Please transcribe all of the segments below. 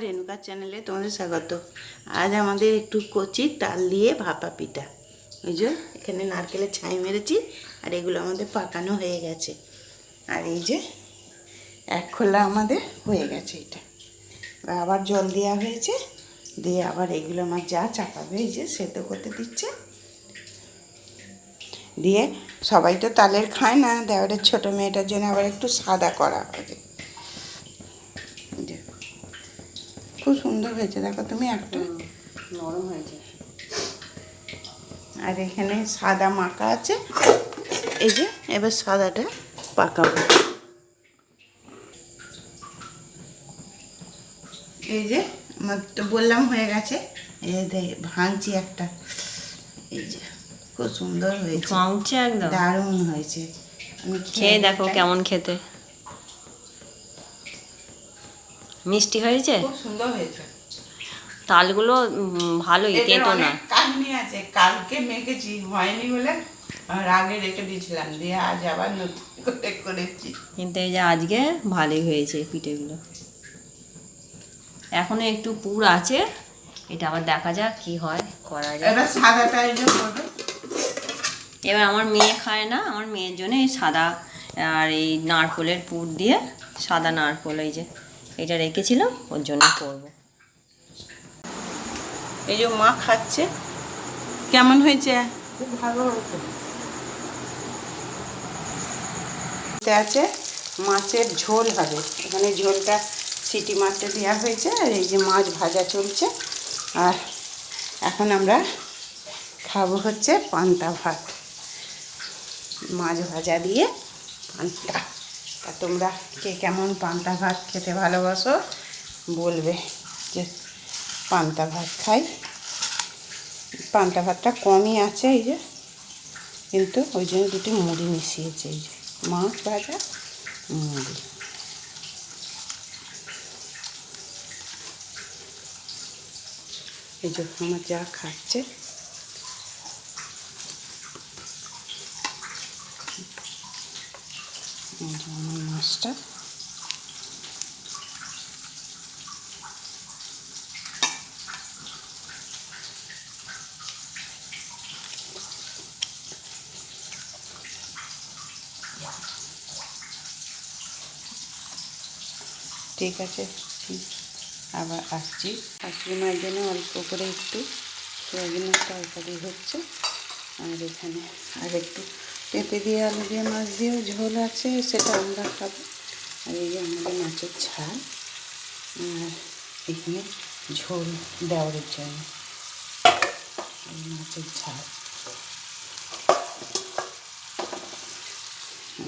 রেণুকার চ্যানেলে তোমাদের স্বাগত। আজ আমাদের একটু কচি তাল দিয়ে ভাপা পিঠা। ওই যে, এখানে নারকেলের ছাই মেরেছি, আর এগুলো আমাদের পাকানো হয়ে গেছে। আর এই যে, এক খোলা আমাদের হয়ে গেছে এটা। আবার জল দেওয়া হয়েছে, দিয়ে আবার এগুলো আমার যা চাপাবে, এই যে সেদ্ধ করতে দিচ্ছে। দিয়ে সবাই তো তালের খায় না, দেওয়ারের ছোটো মেয়েটার জন্য আবার একটু সাদা করা হবে এই যে। খুব সুন্দর হয়েছে। দেখো তুমি একটা। নরম হয়েছে। আর এখানে সাদা মাখা আছে। এই যে এবার সাদাটা পাকাবো। এই যে আমার তো বললাম হয়ে গেছে। এই যে ভাঙছি একটা। এই যে খুব সুন্দর হয়েছে। ভাঙছে একদম। দারুণ হয়েছে। খেয়ে দেখো। কেমন খেতে। মিষ্টি হয়েছে? খুব সুন্দর হয়েছে। তালগুলো ভালোই তেতো না। কাহিনী আছে। কালকে মেখেছি হয়নি বলে আর আগে রেখে দিয়েছিলাম। দিয়ে আজ আবার নতুন করে করেছি। কিন্তু এই যে আজকে ভালোই হয়েছে পিঠেগুলো। এখনও একটু পুর আছে। এটা আবার দেখা যাক কি হয় করা যায় এবার সাদাটা এবার আমার মেয়ে খায় না। আমার মেয়ের জন্য এই সাদা আর এই নারকোলের পুর দিয়ে সাদা নারকোল এই যে এটা রেখেছিলাম ওর জন্য করব। এই যে মা খাচ্ছে কেমন হয়েছে? ভালো আছে মাছের ঝোল হবে। এখানে ঝোলটা সিটি মারতে দেওয়া হয়েছে আর এই যে মাছ ভাজা চলছে। আর এখন আমরা খাব হচ্ছে পান্তা ভাত। মাছ ভাজা দিয়ে পান্তা। তা তোমরা কে কেমন পান্তা ভাত খেতে ভালোবাসো বলবে যে পান্তা ভাত খাই। পান্তা ভাতটা কমই আছে এই যে, কিন্তু ওই জন্য দুটি মুড়ি মিশিয়েছে এই যে, মাছ ভাজা, মুড়ি। এই যে আমার যা খাচ্ছে। এই মাছটা ঠিক আছে আবার আসছি। শাশুড়ি মায়ের জন্য অল্প করে একটু সয়াবিনের তরকারি হচ্ছে। আর এখানে আর একটু পেঁপে দিয়ে, আলু দিয়ে, মাছ দিয়েও ঝোল আছে, সেটা আমরা খাব। আর এই যে আমাদের মাছের ঝাল, আর এখানে ঝোল দেওয়ার জন্য মাছের ঝাল।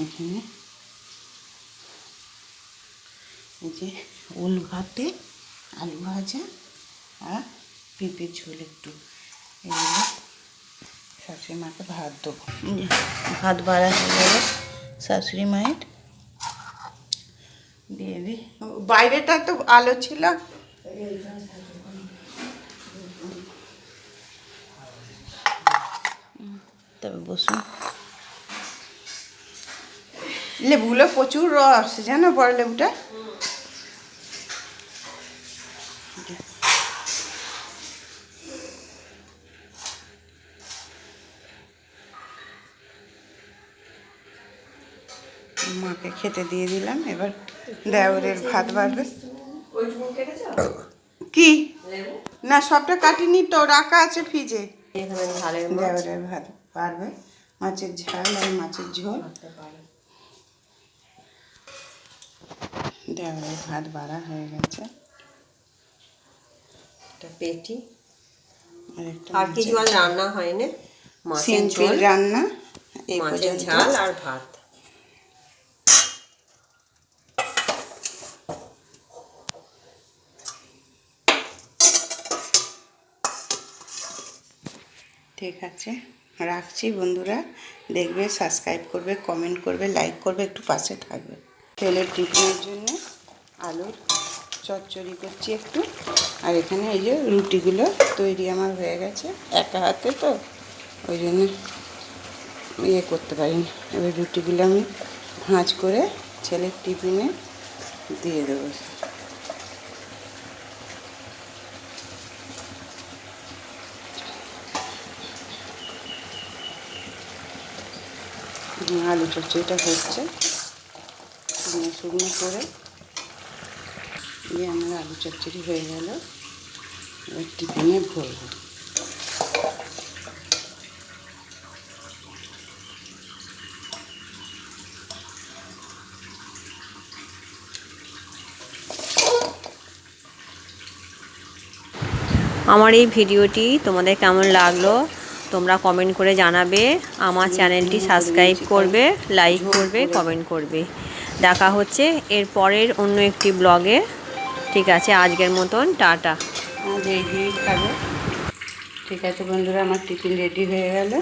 এখানে এই যে ওল ভাতে, আলু ভাজা আর পেঁপের ঝোল একটু। এগুলো শাশুড়ি মাকে ভাত দেবো। ভাত বাড়া হয়ে গেল। শাশুড়ি মায়ের দিয়ে দিই বাইরেটা তো আলো ছিল। তবে বসুন। লেবুগুলো প্রচুর রস, জানো বড় লেবুটা? মাকে খেতে দিয়ে দিলাম এবার দেওরের ভাত বাড়বে। কি? না সবটা কাটিনি তো রাখা আছে ফ্রিজে। দেওরের ভাত পারবে মাছের ঝাল আর মাছের ঝোল। দেওরের ভাত বাড়া হয়ে গেছে। একটা পেটি। আর কিছু রান্না হয়নি? মাছের ঝোল। রান্না মাছের ঝাল আর ভাত। ঠিক আছে। রাখছি বন্ধুরা। দেখবে সাবস্ক্রাইব করবে কমেন্ট করবে লাইক করবে, একটু পাশে থাকবে। তেলের টিফিনের জন্য আলুর চচ্চড়ি করছি একটু। আর এখানে এই যে রুটিগুলো তৈরি আমার হয়ে গেছে একা হাতে তো, ওই জন্য ইয়ে করতে পারিনি। এবার রুটিগুলো আমি ভাঁজ করে ছেলের টিফিনে দিয়ে দেবো। আলু চচ্চড়িটা হচ্ছে। শুকনো শুকনো করে দিয়ে আমার আলু চচ্চড়ি হয়ে গেল। এবার টিফিনে ভরবো। আমার এই ভিডিওটি তোমাদের কেমন লাগল? তোমরা কমেন্ট করে জানাবে, আমার চ্যানেলটি সাবস্ক্রাইব করবে লাইক করবে কমেন্ট করবে। দেখা হচ্ছে এর পরের অন্য একটি ব্লগে ঠিক আছে, আজকের মতন, টাটা। খাব ঠিক আছে বন্ধুরা, আমার টিফিন রেডি হয়ে গেল।